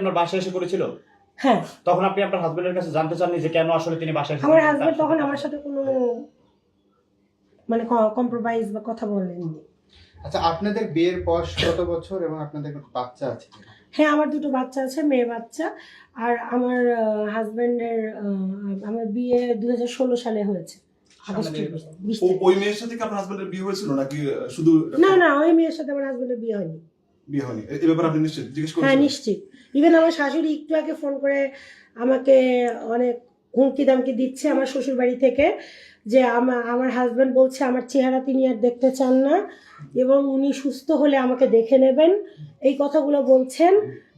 আপনার বাসায় এসে করেছিল হ্যাঁ। তখন আপনি আপনার হাজবেন্ডের কাছে জানতে চাননি যে কেন আসলে তিনি বাসায় আমার হাজবেন্ড তখন আমার সাথে কোনো মানে কম্প্রোমাইজ বা কথা বলেননি। আচ্ছা আপনাদের বিয়ের বয়স কত বছর এবং আপনাদের বাচ্চা আছে হ্যাঁ আমার দুটো বাচ্চা আছে মেয়ে বাচ্চা। আর আমার হাজবেন্ডের আমার বিয়ে দু হাজার ষোলো সালে হয়েছে। ওই মেয়ের সাথে কি আপনার হাজবেন্ডের বিয়ে হয়েছিল নাকি শুধু না না ওই মেয়ের সাথে আমার হাজবেন্ডের বিয়ে হয়নি। বিয়ে হয়নি। এ- এ ব্যাপারে আপনি নিশ্চিত? জিজ্ঞেস হ্যাঁ করেছেন নিশ্চিত। ইভেন আমার শাশুড়ি একটু আগে ফোন করে আমাকে অনেক হুমকি দামকি দিচ্ছে আমার শ্বশুর বাড়ি থেকে যে আমার আমার হাজব্যান্ড বলছে আমার চেহারা তিনি আর দেখতে চান না এবং উনি সুস্থ হলে আমাকে দেখে নেবেন। এই কথাগুলো বলছেন।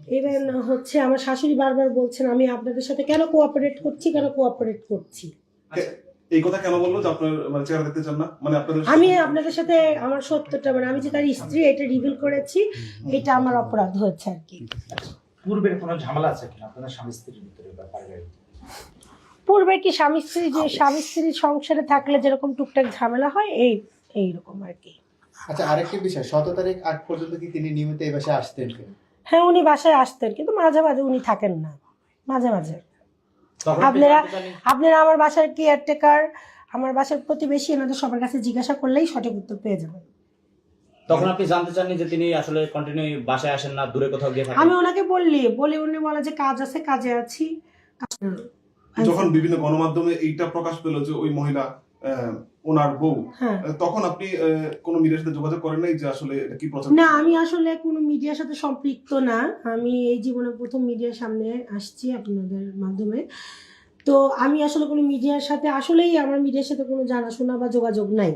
ইভেন হচ্ছে আমার শাশুড়ি বারবার বলছেন আমি আপনাদের সাথে কেন কোঅপারেট করছি কেন কোঅপারেট করছি? এই কথা কেন বলল যে আপনার মানে চেহারা দেখতে চান না? মানে আপনাদের আমি আপনাদের সাথে আমার সত্যটা মানে আমি যে তার স্ত্রী এটা রিভিল করেছি এটা আমার অপরাধ হয়েছে আর কি। পূর্বের কোনো ঝামেলা আছে কিনা? আপনাদের স্বামী স্ত্রীর ভিতরে বা পারিবারিক পূর্বে কি স্বামী স্ত্রী যে স্বামী স্ত্রীর সংসারে থাকলে যেরকম টুকটাক ঝামেলা হয় এই এইরকম আর কি। আচ্ছা আরেকটি বিষয় শত তারিখ আগ পর্যন্ত কি তিনি নিয়মিত এই বাসায় আসতেন হ্যাঁ উনি বাসায় আসতেন কিন্তু মাঝে মাঝে উনি থাকেন না মাঝে মাঝে। আপনারা আপনারা আমার বাসার কেয়ারটেকার আমার বাসার প্রতিবেশী এনাদের সবার কাছে জিজ্ঞাসা করলেই সঠিক উত্তর পেয়ে যাবেন। তখন আপনি জানতে চাননি যে তিনি আসলে কন্টিনিউ বাসায় আসেন না দূরে কোথাও গিয়ে থাকেন? আমি ওনাকে বললি বলি উনি বলে যে কাজ আছে কাজে আছি। যখন বিভিন্ন গণমাধ্যমে এইটা প্রকাশ পেল যে ওই মহিলা আহ, ওনার বউ হ্যাঁ। তখন আপনি কোনো মিডিয়ার সাথে যোগাযোগ করেন নাই যে আসলে এটা কি প্রচার না আমি আসলে কোনো মিডিয়ার সাথে সম্পৃক্ত না। আমি এই জীবনে প্রথম মিডিয়ার সামনে আসছি আপনাদের মাধ্যমে। তো আমি আসলে কোনো মিডিয়ার সাথে আসলেই আমার মিডিয়ার সাথে কোনো জানাশোনা বা যোগাযোগ নাই।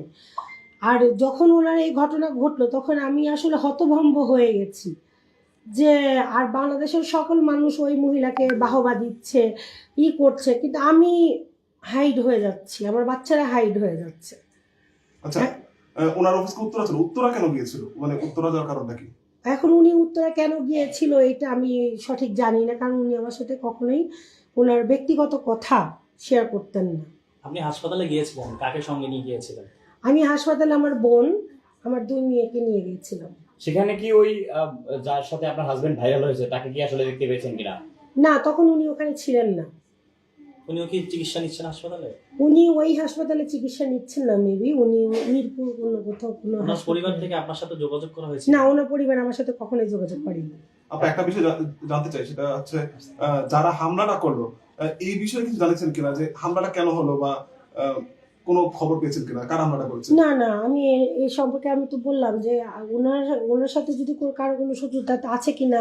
আর যখন ওনার এই ঘটনা ঘটলো তখন আমি আসলে হতভম্ব হয়ে গেছি যে আর বাংলাদেশের সকল মানুষ ওই মহিলাকে বাহবা দিচ্ছে ই করছে। কিন্তু আমি হাইড হয়ে যাচ্ছি আমার বাচ্চারা হাইড হয়ে যাচ্ছে। আচ্ছা আহ, ওনার অফিসকে উত্তরা ছিল? উত্তরা কেন গিয়েছিল? মানে উত্তরা যাওয়ার কারণটা কি? এখন উনি উত্তরা কেন গিয়েছিল এটা আমি সঠিক জানি না কারণ উনি আমার সাথে কখনোই ওনার ব্যক্তিগত কথা শেয়ার করতেন না। আপনি হাসপাতালে গিয়েছিলেন? কাকে সঙ্গে নিয়ে গিয়েছিলেন? আমি হাসপাতালে আমার বোন আমার দুই মেয়েকে নিয়ে গিয়েছিলাম। সেখানে কি ওই যার সাথে আপনার হাজবেন্ড ভাইরাল হয়েছে তাকে কি আসলে দেখতে পেয়েছেন কিনা? না তখন উনি ওখানে ছিলেন না। উনিও কি চিকিৎসা নিচ্ছেন হাসপাতালে? উনি ওই হাসপাতালে চিকিৎসা নিচ্ছেন না মেবি উনি মিরপুর কোনো কোথাও কোনো ওনার হাসপাতালে- পরিবার থেকে আপনার সাথে যোগাযোগ করা হয়েছে? না ওনার পরিবার আমার সাথে কখনোই যোগাযোগ করেনি। আপনি একটা বিষয় জা- জানতে চাই সেটা হচ্ছে আহ, যারা হামলাটা করল আহ, এই বিষয়ে কিছু জানিয়েছেন কিনা যে হামলাটা কেন হলো বা আহ, কোনো খবর পেয়েছেন কিনা? কার হামলাটা করেছে না না আমি এ- এই সম্পর্কে আমি তো বললাম যে ওনার ওনার সাথে যদি কোনো- কারও কোনো শত্রুতা আছে কিনা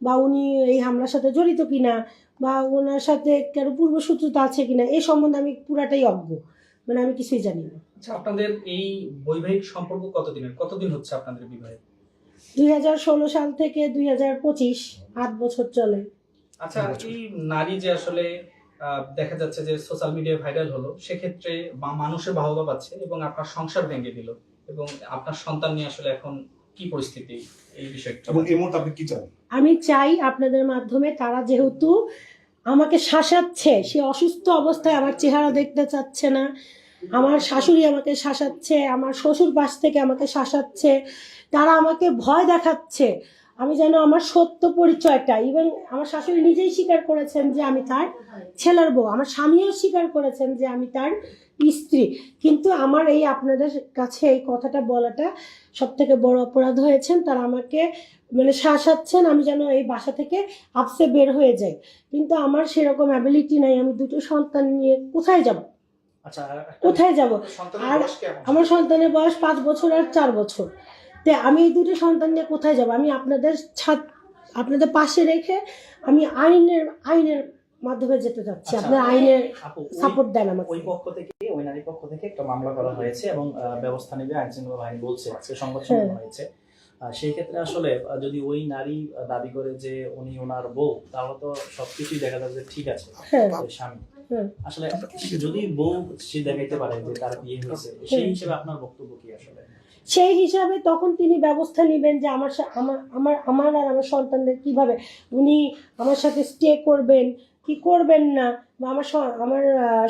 বা উনি এই হামলার সাথে জড়িত কিনা বা ওনার সাথে কারও পূর্ব শত্রুতা আছে কিনা এই সম্বন্ধে আমি পুরাটাই অজ্ঞ। মানে আমি কিছুই জানি না। আচ্ছা আপনাদের এই বৈবাহিক সম্পর্ক কতদিনের? কতদিন হচ্ছে আপনাদের বিবাহে? দুই হাজার ষোলো সাল থেকে দুই হাজার পঁচিশ আট বছর চলে। আচ্ছা এই নারী যে আসলে দেখা যাচ্ছে যে সোশ্যাল মিডিয়ায় ভাইরাল হলো সেক্ষেত্রে বা মানুষের বাহবা পাচ্ছে এবং আপনার সংসার ভেঙে দিল এবং আপনার সন্তান নিয়ে আসলে এখন কি পরিস্থিতি এই বিষয়টা? এবং এই মুহূর্তে আপনি কি চান? আমি চাই আপনাদের মাধ্যমে তারা যেহেতু আমাকে শাসাচ্ছে, সে অসুস্থ অবস্থায় আমার চেহারা দেখতে চাচ্ছে না, আমার শাশুড়ি আমাকে শাসাচ্ছে, আমার শ্বশুর পাশ থেকে আমাকে শাসাচ্ছে, তারা আমাকে ভয় দেখাচ্ছে আমি যেন আমার সত্য পরিচয়টা ইভেন আমার শাশুড়ি নিজেই স্বীকার করেছেন যে আমি তার ছেলের বউ আমার স্বামীও স্বীকার করেছেন যে আমি তার স্ত্রী। কিন্তু আমার এই আপনাদের কাছে এই কথাটা বলাটা সব থেকে বড় অপরাধ হয়েছেন তারা আমাকে মানে শাসাচ্ছেন আমি যেন এই বাসা থেকে আপসে বের হয়ে যাই। কিন্তু আমার সেরকম অ্যাবিলিটি নাই আমি দুটো সন্তান নিয়ে কোথায় যাব? আচ্ছা কোথায় যাব? আর আমার সন্তানের বয়স পাঁচ বছর আর চার বছর। তে আমি এই দুটো সন্তান নিয়ে কোথায় যাব? আমি আপনাদের ছাদ আপনাদের পাশে রেখে আমি আইনের আইনের মাধ্যমে যেতে চাচ্ছি আচ্ছা, আপনার আইনের ওই- সাপোর্ট দেন আমাকে। ওই পক্ষ থেকে ওই নারীর পক্ষ থেকে একটা মামলা করা হয়েছে এবং ব্যবস্থা নেবে আইন শৃঙ্খলা বাহিনী বলছে আজকে সংবাদ সম্মেলন হয়েছে। সেই ক্ষেত্রে আসলে যদি ওই নারী দাবি করে যে উনি ওনার বউ তাহলে তো সবকিছুই দেখা যাবে ঠিক আছে। হ্যাঁ। স্বামী। হ্যাঁ। আসলে যদি বউ সে দেখাইতে পারে যে তার বিয়ে হয়েছে সেই হিসেবে আপনার বক্তব্য কি আসলে? সেই হিসাবে তখন তিনি ব্যবস্থা নেবেন যে আমার আমার আমার আমার আর আমার সন্তানদের কীভাবে উনি আমার সাথে স্টে করবেন কি করবেন না বা আমার আমার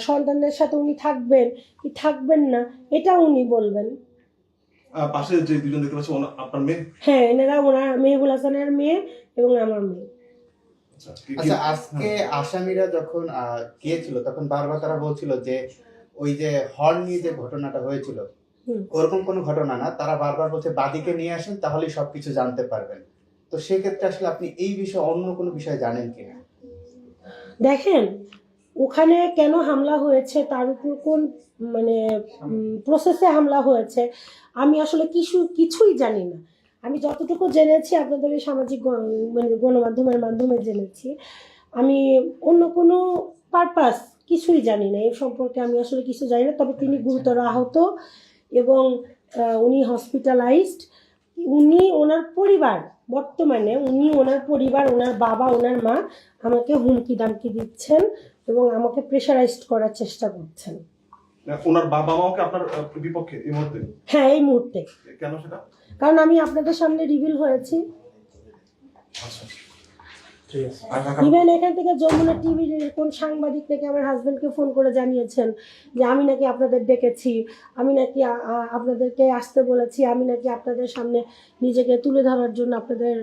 সন্তানদের সাথে উনি থাকবেন কি থাকবেন না এটা উনি বলবেন। পাশে যে দুজন দেখতে পাচ্ছি আপনার মেয়ে? হ্যাঁ এনারা ওনার মেহবুল হাসানের মেয়ে এবং আমার মেয়ে। আচ্ছা কি- আচ্ছা আজকে আসামিরা যখন গিয়েছিল তখন বারবার তারা বলছিল যে ওই যে হর্ন নিয়ে যে ঘটনাটা হয়েছিল ওরকম কোনো ঘটনা না তারা বারবার বলছে বাদীকে নিয়ে আসেন তাহলেই সবকিছু জানতে পারবেন। তো সেক্ষেত্রে আসলে আপনি এই বিষয়ে অন্য কোনো বিষয় জানেন কিনা? দেখেন ওখানে কেন হামলা হয়েছে তার উপর কোন মানে প্রসেসে হামলা হয়েছে আমি আসলে কিছু কিছুই জানি না। আমি যতটুকু জেনেছি আপনাদের এই সামাজিক মানে গণমাধ্যমের মাধ্যমে জেনেছি আমি অন্য কোনো পারপাস কিছুই জানি না। এর সম্পর্কে আমি আসলে কিছু জানি না। তবে তিনি গুরুতর আহত এবং উনি হসপিটালাইজড উনি ওনার পরিবার বর্তমানে উনি ওনার পরিবার ওনার বাবা ওনার মা আমাকে হুমকি দামকি দিচ্ছেন এবং আমাকে প্রেশারাইজড করার চেষ্টা করছেন। ওনার বাবা মাও কি আপনার বিপক্ষে এই মুহূর্তে? হ্যাঁ এই মুহূর্তে। কেন সেটা? কারণ আমি আপনাদের সামনে রিভিল হয়েছি। আচ্ছা। ইভেন এখান থেকে যমুনা টিভির কোন সাংবাদিক নাকি আমার হাজবেন্ডকে ফোন করে জানিয়েছেন যে আমি নাকি আপনাদের ডেকেছি আমি নাকি আপনাদেরকে আসতে বলেছি আমি নাকি আপনাদের সামনে নিজেকে তুলে ধরার জন্য আপনাদের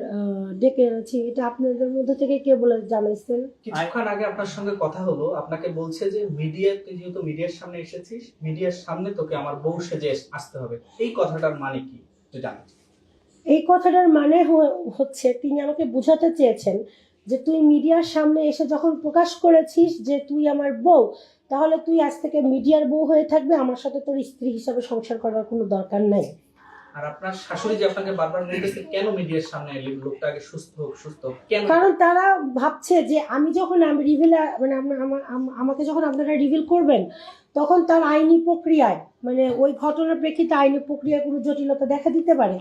ডেকে এনেছি। এটা আপনাদের মধ্যে থেকে কে বলে জানাইছেন? কিছুক্ষণ আগে আপনার সঙ্গে কথা হলো আপনাকে বলছে যে মিডিয়া তুই যেহেতু মিডিয়ার সামনে এসেছিস মিডিয়ার সামনে তোকে আমার বউ সেজে আসতে হবে। এই কথাটার মানে কি? তুই জানিস এই কথাটার মানে হ- হচ্ছে তিনি আমাকে বোঝাতে চেয়েছেন যে তুই মিডিয়ার সামনে এসে যখন প্রকাশ করেছিস যে তুই আমার বউ তাহলে তুই আজ থেকে মিডিয়ার বউ হয়ে থাকবে আমার সাথে তোর স্ত্রী হিসাবে সংসার করার কোনো দরকার নাই। আর আপনার শাশুড়ি যে আপনাকে বারবার বলতেছে কেন মিডিয়ার সামনে এলি? লোকটা আগে সুস্থ হোক সুস্থ কেন? কারণ তারা ভাবছে যে আমি যখন আমি রিভিল মানে আমাকে যখন আপনারা রিভিল করবেন তখন তার আইনি প্রক্রিয়ায় মানে ওই ঘটনার প্রেক্ষিতে আইনি প্রক্রিয়ায় কোনো জটিলতা দেখা দিতে পারে।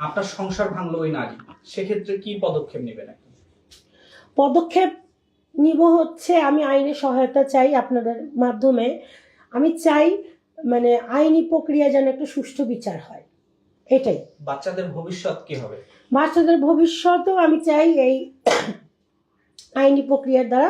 আপনার সংসার ভাঙলো ওই নারী সেক্ষেত্রে কি পদক্ষেপ নেবেন? পদক্ষেপ নিব হচ্ছে আমি আইনি সহায়তা চাই আপনাদের মাধ্যমে। আমি চাই মানে আইনি প্রক্রিয়া যেন একটা সুষ্ঠু বিচার হয়। এটাই। বাচ্চাদের ভবিষ্যৎ কি হবে? বাচ্চাদের ভবিষ্যতেও আমি চাই এই আইনি প্রক্রিয়ার দ্বারা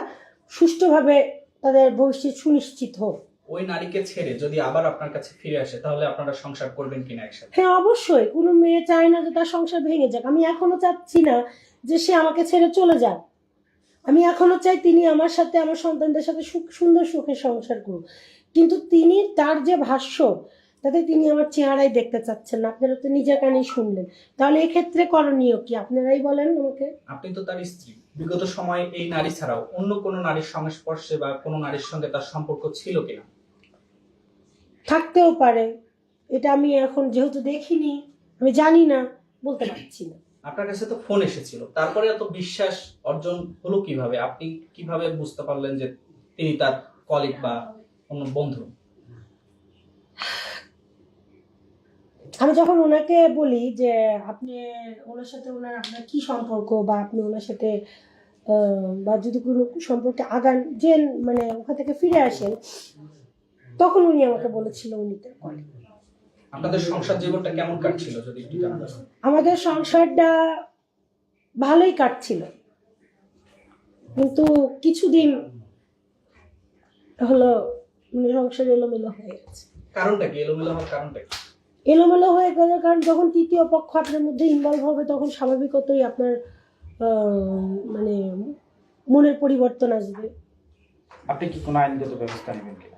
সুষ্ঠুভাবে তাদের ভবিষ্যৎ সুনিশ্চিত হোক। ওই নারীকে ছেড়ে যদি আবার আপনার কাছে ফিরে আসে তাহলে আপনারা সংসার করবেন কিনা একসাথে? হ্যাঁ অবশ্যই। কোনো মেয়ে চায় না যে তার সংসার ভেঙে যাক। আমি এখনও চাচ্ছি না যে সে আমাকে ছেড়ে চলে যাক। আমি এখনও চাই তিনি আমার সাথে আমার সন্তানদের সাথে সুখ সুন্দর সুখে সংসার করুক। কিন্তু তিনি তার যে ভাষ্য তাতে তিনি আমার চেহারাই দেখতে চাচ্ছেন না। আপনারা তো নিজের কানেই শুনলেন। তাহলে এক্ষেত্রে করণীয় কি? আপনারাই বলেন আমাকে। আপনি তো তার স্ত্রী। বিগত সময়ে এই নারী ছাড়াও অন্য কোনো নারীর সংস্পর্শে বা কোনো নারীর সঙ্গে তার সম্পর্ক ছিল কিনা? থাকতেও পারে। এটা আমি এখন যেহেতু দেখিনি আমি জানি না বলতে পারছি না। আপনার কাছে তো ফোন এসেছিল তারপরে এত বিশ্বাস অর্জন হলো কীভাবে? আপনি কীভাবে বুঝতে পারলেন যে তিনি তার কলিগ বা অন্য বন্ধু? আমি যখন ওনাকে বলি যে আপনি ওনার সাথে ওনার আপনার কি সম্পর্ক বা আপনি ওনার সাথে বা যদি কোনো সম্পর্কে আগান যে মানে ওখান থেকে ফিরে আসেন তখন উনি আমাকে বলেছিল উনি তার colleague। আপনাদের সংসার জীবনটা কেমন কাটছিল যদি একটু জানান আমাদের সংসারটা ভালোই কাটছিল। কিন্তু কিছুদিন হলো মানে সংসার এলোমেলো হয়ে গেছে। কারণটা কি? এলোমেলো হওয়ার কারণটা কি? এলোমেলো হয়ে গেল কারণ যখন তৃতীয় পক্ষ আপনার মধ্যে ইনভলভ হবে তখন স্বাভাবিকতই আপনার আহ, মানে মনের পরিবর্তন আসবে। আপনি কি কোনো আইনগত ব্যবস্থা নেবেন কিনা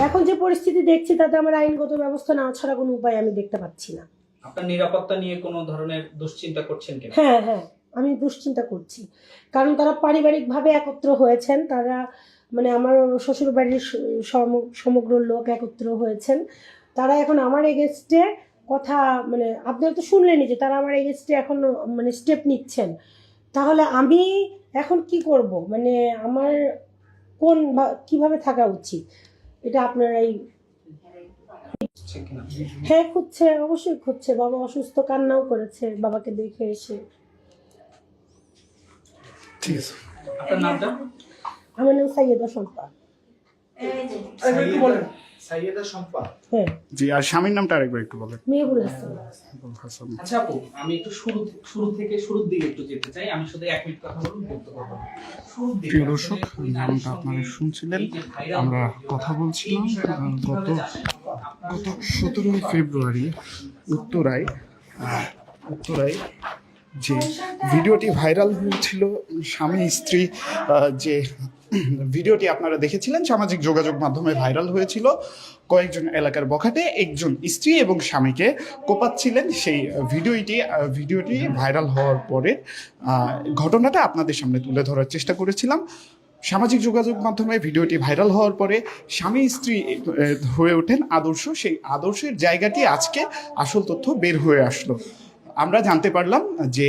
এখন যে পরিস্থিতি দেখছি তাতে আমার আইনগত ব্যবস্থা না ছাড়া কোনো উপায় আমি দেখতে পাচ্ছি না। আপনার নিরাপত্তা নিয়ে কোনো ধরনের দুশ্চিন্তা করছেন কিনা? হ্যাঁ হ্যাঁ আমি দুশ্চিন্তা করছি। কারণ তারা পারিবারিকভাবে একত্র হয়েছেন তারা মানে আমার শ্বশুর বাড়ির সম- সমগ্র লোক একত্র হয়েছেন। তারা এখন আমার এগেনস্টে কথা মানে আপনারা তো শুনলেনই যে তারা আমার এগেনস্টে এখন মানে স্টেপ নিচ্ছেন। তাহলে আমি এখন কি করব? মানে আমার কোন কীভাবে থাকা উচিত? এটা আপনারাই এই হ্যাঁ খুঁজছে অবশ্যই খুঁজছে। বাবা অসুস্থ কান্নাও করেছে বাবাকে দেখে এসে। ঠিক আছে। আপনার নামটা? আমার নাম সাইয়েদা সম্পা সাইয়েদা সম্পা হ্যাঁ। জি আর স্বামীর নামটা আরেকবার একটু বলেন। মেহবুল হাসান। হাসান। আচ্ছা আপু আমি একটু শুরু শুরু থেকে শুরুর দিকে একটু যেতে চাই। আমি শুধু এক মিনিট কথা বলুন বলতে পারব প্রিয় দর্শক আপনারা শুনছিলেন। আমরা কথা বলছিলাম গত গত সতেরোই ফেব্রুয়ারি উত্তরায় উত্তরায় যে ভিডিওটি ভাইরাল হয়েছিল স্বামী স্ত্রী যে ভিডিওটি আপনারা দেখেছিলেন, সামাজিক যোগাযোগ মাধ্যমে ভাইরাল হয়েছিল। কয়েকজন এলাকার বখাটে একজন স্ত্রী এবং স্বামীকে কোপাচ্ছিলেন। সেই ভিডিওটি ভিডিওটি ভাইরাল হওয়ার পরে ঘটনাটা আপনাদের সামনে তুলে ধরার চেষ্টা করেছিলাম। সামাজিক যোগাযোগ মাধ্যমে ভিডিওটি ভাইরাল হওয়ার পরে স্বামী স্ত্রী হয়ে ওঠেন আদর্শ। সেই আদর্শের জায়গাটি আজকে আসল তথ্য বের হয়ে আসলো। আমরা জানতে পারলাম যে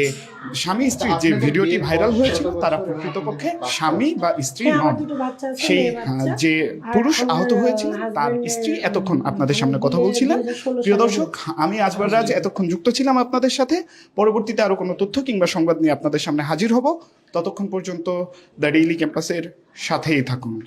স্বামী স্ত্রীর যে ভিডিওটি ভাইরাল হয়েছিল তারা প্রকৃতপক্ষে স্বামী বা স্ত্রী হ্যাঁ, নন। সেই। যে পুরুষ আহত হয়েছিল তার স্ত্রী এতক্ষণ আপনাদের সামনে কথা বলছিলেন। প্রিয় দর্শক আমি আজবার রাজ এতক্ষণ যুক্ত ছিলাম আপনাদের সাথে। পরবর্তীতে আরও কোনো তথ্য কিংবা সংবাদ নিয়ে আপনাদের সামনে হাজির হব। ততক্ষণ পর্যন্ত দ্য ডেইলি ক্যাম্পাসের সাথেই থাকুন।